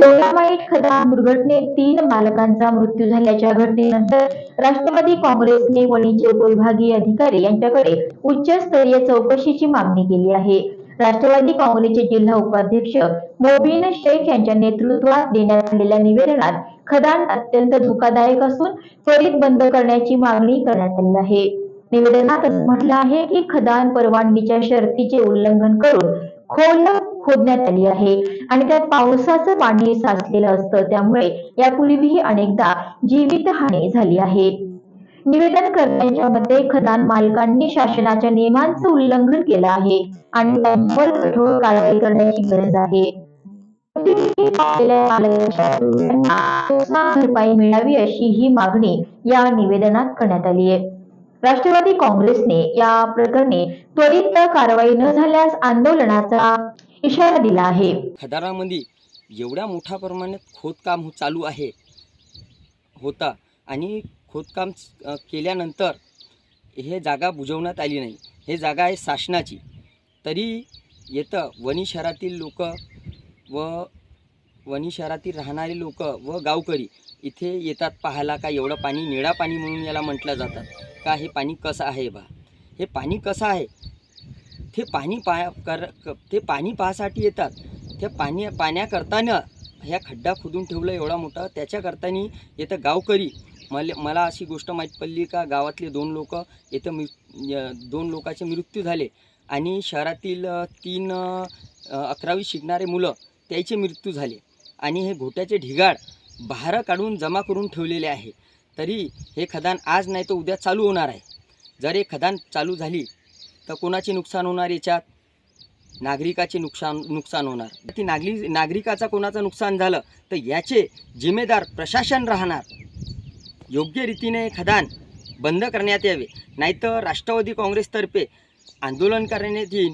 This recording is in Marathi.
डोळामाईट खदान दुर्घटनेत तीन मालकांचा मृत्यू झाल्याच्या घटनेनंतर राष्ट्रवादी काँग्रेसने वणीचे विभागीय अधिकारी यांच्याकडे उच्चस्तरीय चौकशीची मागणी केली आहे. राष्ट्रवादी काँग्रेसचे जिल्हा उपाध्यक्ष मोबीन शेख यांच्या नेतृत्वात देण्यात आलेल्या निवेदनात खदान अत्यंत धोकादायक असून त्वरित बंद करण्याची मागणी करण्यात आली आहे. निवेदनात म्हटलं आहे की खदान परवानगीच्या शर्तीचे उल्लंघन करून खोल खोदण्यात आली आहे. आणि त्यात पावसाचं पाणी साचलेलं असतं. त्यामुळे यापूर्वीही अनेकदा जीवितहानी झाली आहे. निवेदन करण्याच्या मध्ये खदान मालकांनी शासनाच्या नियमांचं उल्लंघन केलं आहे. आणि त्यांच्यावर कठोर कारवाई करण्याची गरज आहे. भरपाई मिळावी अशी ही मागणी या निवेदनात करण्यात आली आहे. राष्ट्रवादी काँग्रेसने या प्रकरणी त्वरित कारवाई न झाल्यास आंदोलनाचा इशारा दिला आहे. खदारामध्ये एवढ्या मोठ्या प्रमाणात खोदकाम चालू आहे. होता. आणि खोदकाम केल्यानंतर हे जागा बुजवण्यात आली नाही. हे जागा आहे शासनाची. तरी येतं वणी शहरातील लोक व वणी शहरातील राहणारे लोक व गावकरी इथे येतात पाहायला का एवढं पाणी निळा पाणी म्हणून याला म्हटलं जातं? का हे पाणी कसं आहे बा? हे पाणी कसं आहे? ते पाणी पाया कर क- ते पाणी पाहासाठी येतात. त्या पाणी पाण्याकरतानं ह्या खड्डा खोदून ठेवलं एवढा मोठा. त्याच्याकरतानी येतं गावकरी मला मला अशी गोष्ट माहीत पडली का गावातले दोन लोक येतं मृ य- दोन लोकांचे मृत्यू झाले. आणि शहरातील तीन अकरावी शिकणारे मुलं त्याचे मृत्यू झाले. आणि हे घोट्याचे ढिगाळ बाहेर काढून जमा करून ठेवलेले आहे. तरी हे खदान आज नाही तर उद्या चालू होणार आहे. जर हे खदान चालू झाली तर कोणाचे नुकसान होणार याच्यात? नागरिकाचे नुकसान नुकसान होणार. ती नागरी नागरिकाचा कोणाचं नुकसान झालं तर याचे जिम्मेदार प्रशासन राहणार. योग्य रीतीने खदान बंद करण्यात यावे. नाहीतर राष्ट्रवादी काँग्रेसतर्फे आंदोलन करण्यात येईल